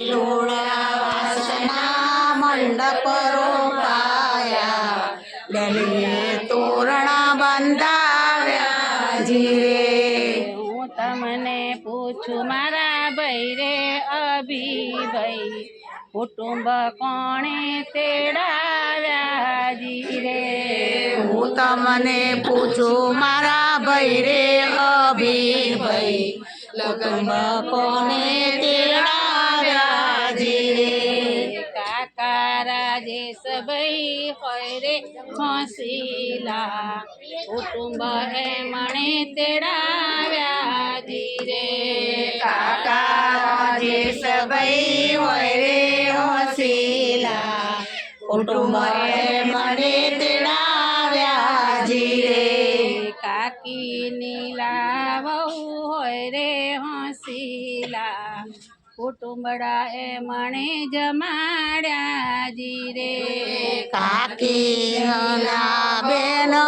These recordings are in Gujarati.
લોડા વાસના મંડપ રોપાયા ડલીએ તોરણા બંધાવ્યા જીરે હું તમને પૂછું મારા ભાઈ રે અભિભાઈ કુટુંબ કોણે તેડાવ્યા જીરે હું તમને પૂછું મારા ભાઈ રે અભિભાઈ લગ્ન કોને તેડાવ્યા કાકા રાજેશ ભાઈ હોય રે હસીલા કુટુંબ એ મણે તેડાવ્યા જી રે કાકા રાજેશભાઈ હોય રે હસીલા કુટુંબ એ મને તેડાવ્યા જીરે કાકી નીલા વહુ હોય રે હસીલા કુટુંબડા એ મણે જમાડ્યા જીરે કાકી બેનો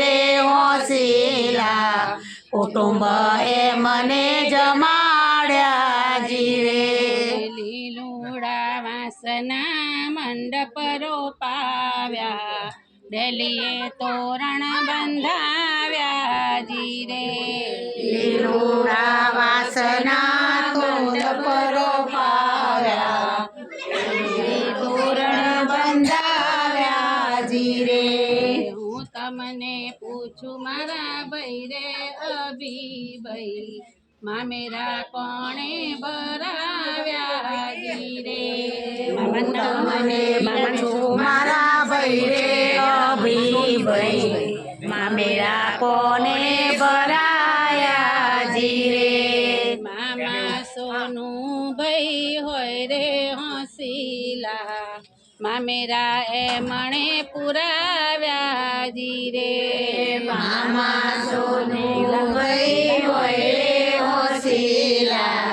રે હોશીલા કુટુંબ એ મને જમાડ્યા જીરે લીલુડા વાસના મંડપ રોપાવ્યા ડેલીએ તોરણ બંધાવ્યા જીરે લીલુડા પૂછું મારા ભાઈ રે અભિભાઈ મામેરા કોણે બરાવ્યા જી રે પૂછું મારા ભાઈ રે અભિભાઈ મામેરા કોને ભરાયા જીરે મામા સોનું ભાઈ હોય રે હસીલા મામેરા એ મણે પુરાવ્યા જીરે મામા સોનું હોય હોશીલા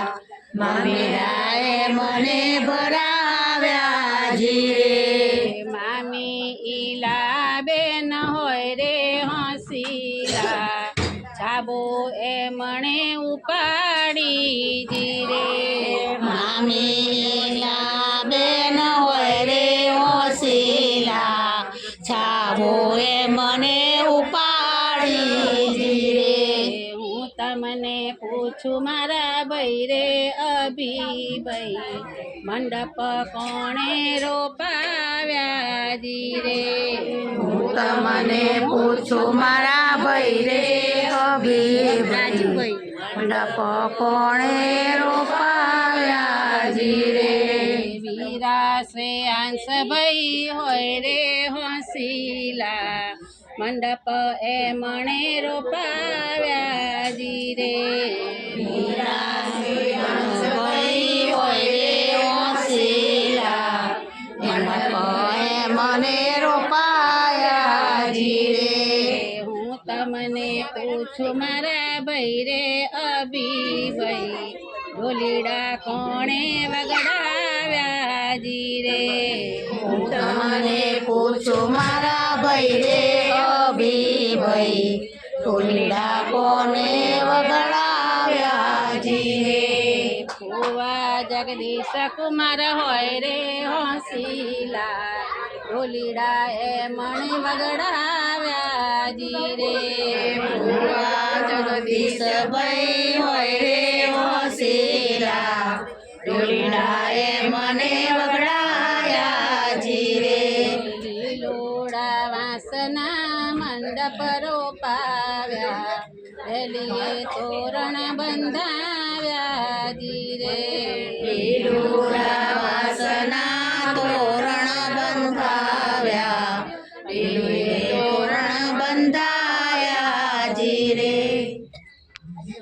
મામેરા એ મને ભરાવ્યા જીરે મામી ઈલા બેન હોય રે હસીલા છાબો એ મણે ઉપાડી જીરે મામી પૂછું મારા ભાઈ રે અભિભાઈ મંડપ કોણે રોપાવ્યા જી રે? હું તમને પૂછું મારા ભાઈ રે અભિભાઈ મંડપ કોણે રોપાવ્યા જીરે વીરા શ્રેયાંશ ભાઈ હોય રે હસીલા મંડપ એ મણે રોપાવ્યા જી રે. ભાઈ હોય રે હોશીલા મંડપ એ મને રોપાયા જીરે હું તમને પૂછું, મારા ભાઈ રે અભિભાઈ, ઢોલીડા કોણે વગડાવ્યા જી રે? હું તમને પૂછું, મારા ભાઈ રે અભિભાઈ ટોલીડા કોને વગડાવ્યા જીએ ફુવા જગદીશ કુમાર હોય રે હોશીલા. ઢોલીડા એ મણી વગડાવ્યા જી રે. ભુવા જગદીશ ભાઈ હોય રે હોશીલા. ઢોલીડા એ મને વગડાવ્યા રેલીએ તોરણ બંધાવ્યા ધીરે વાસના